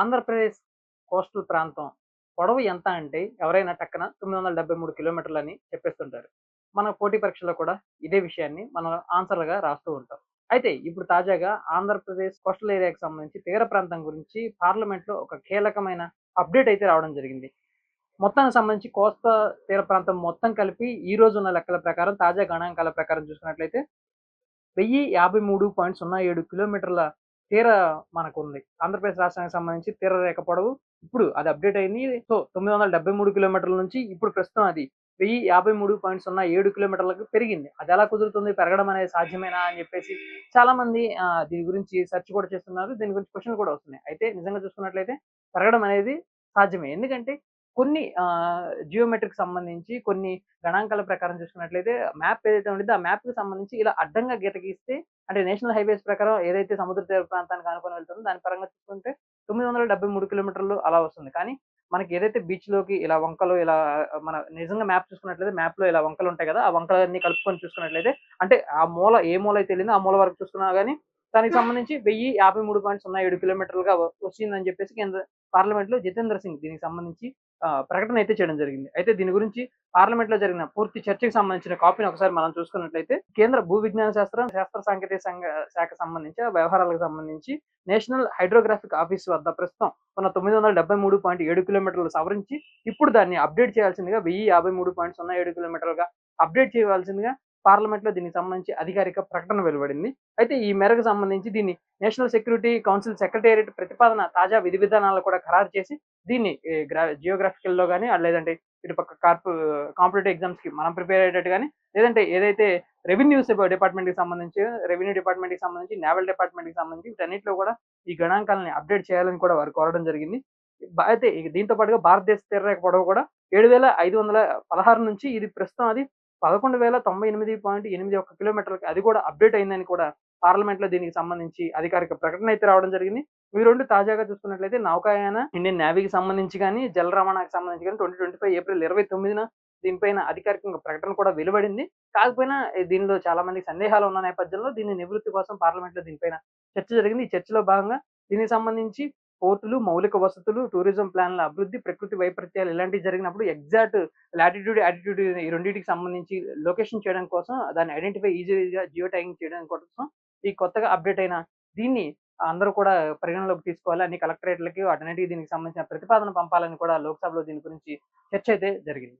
Andhra Pradesh coastal ప్రాంతం పొడవు ఎంత అంటే ఎవరైనా టక్కన తొమ్మిది వందల డెబ్బై మూడు కిలోమీటర్లు అని చెప్పేస్తుంటారు. మన పోటీ పరీక్షలో కూడా ఇదే విషయాన్ని మనం ఆన్సర్లుగా రాస్తూ ఉంటాం. అయితే ఇప్పుడు తాజాగా ఆంధ్రప్రదేశ్ కోస్టల్ ఏరియాకి సంబంధించి తీర ప్రాంతం గురించి పార్లమెంట్లో ఒక కీలకమైన అప్డేట్ అయితే రావడం జరిగింది. మొత్తానికి సంబంధించి కోస్తా తీర ప్రాంతం మొత్తం కలిపి ఈ రోజు ఉన్న లెక్కల ప్రకారం తాజా గణాంకాల ప్రకారం చూసుకున్నట్లయితే వెయ్యి యాభై మూడు పాయింట్ సున్నా ఏడు కిలోమీటర్ల తీర మనకు ఉంది ఆంధ్రప్రదేశ్ రాష్ట్రానికి సంబంధించి తీర రేఖ పొడవు ఇప్పుడు అది అప్డేట్ అయింది. సో తొమ్మిది వందల డెబ్బై మూడు కిలోమీటర్ల నుంచి ఇప్పుడు ప్రస్తుతం అది వెయ్యి యాభై మూడు పాయింట్ సున్నా ఏడు కిలోమీటర్లకు పెరిగింది. అది ఎలా కుదురుతుంది? పెరగడం అనేది సాధ్యమేనా అని చెప్పేసి చాలా మంది దీని గురించి సెర్చ్ కూడా చేస్తున్నారు. దీని గురించి క్వశ్చన్ కూడా వస్తున్నాయి. అయితే నిజంగా చూసుకున్నట్లయితే పెరగడం అనేది సాధ్యమే. ఎందుకంటే కొన్ని జియోమెట్రిక్ సంబంధించి కొన్ని గణాంకాల ప్రకారం చూసుకున్నట్లయితే మ్యాప్ ఏదైతే ఉండేదో ఆ మ్యాప్కి సంబంధించి ఇలా అడ్డంగా గీత గీస్తే అంటే నేషనల్ హైవేస్ ప్రకారం ఏదైతే సముద్ర తీర ప్రాంతానికి అనుకుని వెళ్తుందో దాని పరంగా చూసుకుంటే తొమ్మిది వందల డెబ్బై మూడు కిలోమీటర్లు అలా వస్తుంది. కానీ మనకి ఏదైతే బీచ్లోకి ఇలా వంకలు ఇలా మన నిజంగా మ్యాప్ చూసుకున్నట్లయితే మ్యాప్లో ఇలా వంకలు ఉంటాయి కదా ఆ వంకలన్నీ కలుపుకొని చూసుకున్నట్లయితే అంటే ఆ మూల ఏ మూల అయితే వెళ్ళిందో ఆ మూల వరకు చూసుకున్నా కానీ దానికి సంబంధించి వెయ్యి యాభై మూడు పాయింట్ సున్నా ఏడు కిలోమీటర్లుగా వచ్చిందని చెప్పేసి కేంద్ర పార్లమెంట్లో జితేంద్ర సింగ్ దీనికి సంబంధించి ప్రకటన అయితే చేయడం జరిగింది. అయితే దీని గురించి పార్లమెంట్లో జరిగిన పూర్తి చర్చకు సంబంధించిన కాపీని ఒకసారి మనం చూసుకున్నట్లయితే కేంద్ర భూ విజ్ఞాన శాస్త్రం శాస్త్ర సాంకేతిక సంఘ శాఖ సంబంధించి వ్యవహారాలకు సంబంధించి నేషనల్ హైడ్రోగ్రాఫిక్ ఆఫీస్ వద్ద ప్రస్తుతం ఉన్న తొమ్మిది వందల డెబ్బై మూడు పాయింట్ ఏడు కిలోమీటర్లు సవరించి ఇప్పుడు దాన్ని అప్డేట్ చేయాల్సిందిగా వెయ్యి యాభై మూడు పాయింట్ సున్నా ఏడు కిలోమీటర్లుగా అప్డేట్ చేయవలసిందిగా పార్లమెంట్లో దీనికి సంబంధించి అధికారిక ప్రకటన వెలువడింది. అయితే ఈ మేరకు సంబంధించి దీన్ని నేషనల్ సెక్యూరిటీ కౌన్సిల్ సెక్రటేరియట్ ప్రతిపాదన తాజా విధి విధానాలు కూడా ఖరారు చేసి దీన్ని జియోగ్రాఫికల్లో కానీ లేదంటే ఇటుపక్క కార్పొ కాంపిటేటివ్ ఎగ్జామ్స్కి మనం ప్రిపేర్ అయ్యేటట్టు కానీ లేదంటే ఏదైతే రెవెన్యూస్ డిపార్ట్మెంట్కి సంబంధించి రెవెన్యూ డిపార్ట్మెంట్కి సంబంధించి నేవల్ డిపార్ట్మెంట్కి సంబంధించి వీటన్నిటిలో కూడా ఈ గణాంకాలని అప్డేట్ చేయాలని కూడా వారు కోరడం జరిగింది. అయితే దీంతో పాటుగా భారతదేశ తీరరేఖ పొడవు కూడా ఏడు వేల ఐదు వందల పదహారు నుంచి ఇది ప్రస్తుతం అది పదకొండు వేల తొంభై ఎనిమిది పాయింట్ ఎనిమిది ఒక్క కిలోమీటర్లకి అది కూడా అప్డేట్ అయిందని కూడా పార్లమెంట్లో దీనికి సంబంధించి అధికారిక ప్రకటన అయితే రావడం జరిగింది. ఈ రెండు తాజాగా చూసుకున్నట్లయితే నౌకాయాన ఇండియన్ నేవీకి సంబంధించి కానీ జల రవాణాకి సంబంధించి కానీ ట్వంటీ ట్వంటీ ఫైవ్ ఏప్రిల్ ఇరవై తొమ్మిదిన దీనిపైన అధికారికంగా ప్రకటన కూడా వెలువడింది. కాకపోయినా దీనిలో చాలా మంది సందేహాలు ఉన్న నేపథ్యంలో దీని నివృత్తి కోసం పార్లమెంట్లో దీనిపైన చర్చ జరిగింది. ఈ చర్చలో భాగంగా దీనికి సంబంధించి పోర్టులు మౌలిక వసతులు టూరిజం ప్లాన్ల అభివృద్ధి ప్రకృతి వైపరీత్యాలు ఇలాంటివి జరిగినప్పుడు ఎగ్జాక్ట్ లాటిట్యూడ్ యాటిట్యూడ్ ఈ రెండింటికి సంబంధించి లొకేషన్ చేయడం కోసం దాన్ని ఐడెంటిఫై ఈజీగా జియో ట్యాగింగ్ చేయడం కోసం ఈ కొత్తగా అప్డేట్ అయిన దీన్ని అందరూ కూడా పరిగణలోకి తీసుకోవాలి. అన్ని కలెక్టరేట్లకి అటన్నిటికీ దీనికి సంబంధించిన ప్రతిపాదన పంపాలని కూడా లోక్సభలో దీని గురించి చర్చ అయితే జరిగింది.